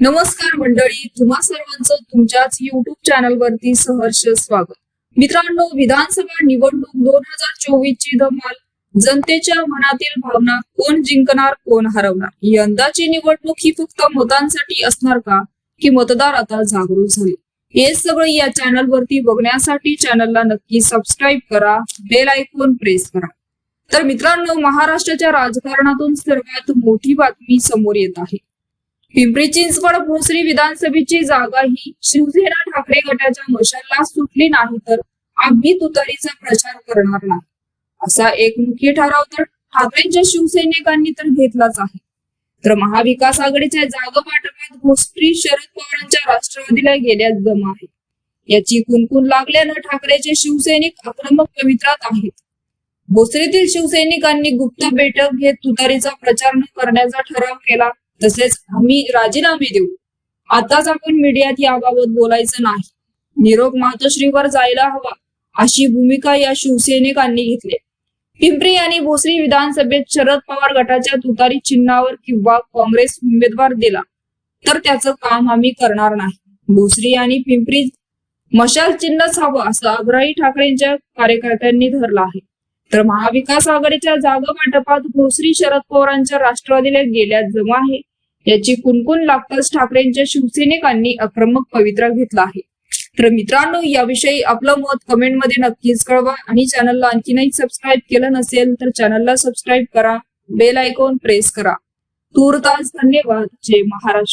नमस्कार मंडळी तुम्हा सर्वांचं तुमच्याच युट्यूब चॅनल वरती सहर्ष स्वागत. मित्रांनो विधानसभा निवडणूक दोन हजार चोवीस ची धमाल जनतेच्या मनातील भावना कोण जिंकणार कोण हरवणार? यंदाची निवडणूक ही फक्त मतांसाठी असणार का? की मतदार आता जागरूक झाले? हे सगळं या चॅनल वरती बघण्यासाठी चॅनलला नक्की सबस्क्राईब करा बेल आयकॉन प्रेस करा. तर मित्रांनो महाराष्ट्राच्या राजकारणातून सर्वात मोठी बातमी समोर येत आहे. पिंपरी चिंचवड भोसरी विधानसभेची जागा ही शिवसेना ठाकरे गटाच्या मशाला सुटली नाही तर आम्ही तुतारीचा प्रचार करणार नाही. असा एक मुख्य ठराव तर ठाकरेंच्या शिवसैनिकांनी तर घेतलाच आहे. तर महाविकास आघाडीच्या जागा वाटपात भोसरी शरद पवारांच्या राष्ट्रवादीला गेल्यास जमा आहे. याची कुणकुण लागल्यानं ठाकरेचे शिवसैनिक आक्रमक पवित्रात आहेत. भोसरीतील शिवसैनिकांनी गुप्त बैठक घेत तुतारीचा प्रचार न करण्याचा ठराव केला तसेच आम्ही राजीनामे देऊ. आताच आपण मीडियात याबाबत बोलायचं नाही. निरोप मातोश्रीवर जायला हवा अशी भूमिका या शिवसैनिकांनी घेतली. पिंपरी आणि भोसरी विधानसभेत शरद पवार गटाच्या तुतारी चिन्हावर किंवा काँग्रेस उमेदवार दिला तर त्याचं काम आम्ही करणार नाही. भोसरी आणि पिंपरी मशाल चिन्हच हवं असं आग्रही ठाकरेंच्या कार्यकर्त्यांनी धरलं आहे. तर महाविकास आघाडीच्या जागा वाटपात भोसरी शरद पवारांच्या राष्ट्रवादीला गेल्या जमा आहे. याची कुणकुण लागताच ठाकरेंच्या शिवसैनिकांनी आक्रमक पवित्रा घेतला आहे. तर मित्रांनो याविषयी आपलं मत कमेंटमध्ये नक्कीच कळवा आणि चॅनलला आणखी नाही सबस्क्राईब केलं नसेल तर चॅनलला सबस्क्राईब करा. बेल आयकॉन प्रेस करा. तूर्तास धन्यवाद. जय महाराष्ट्र.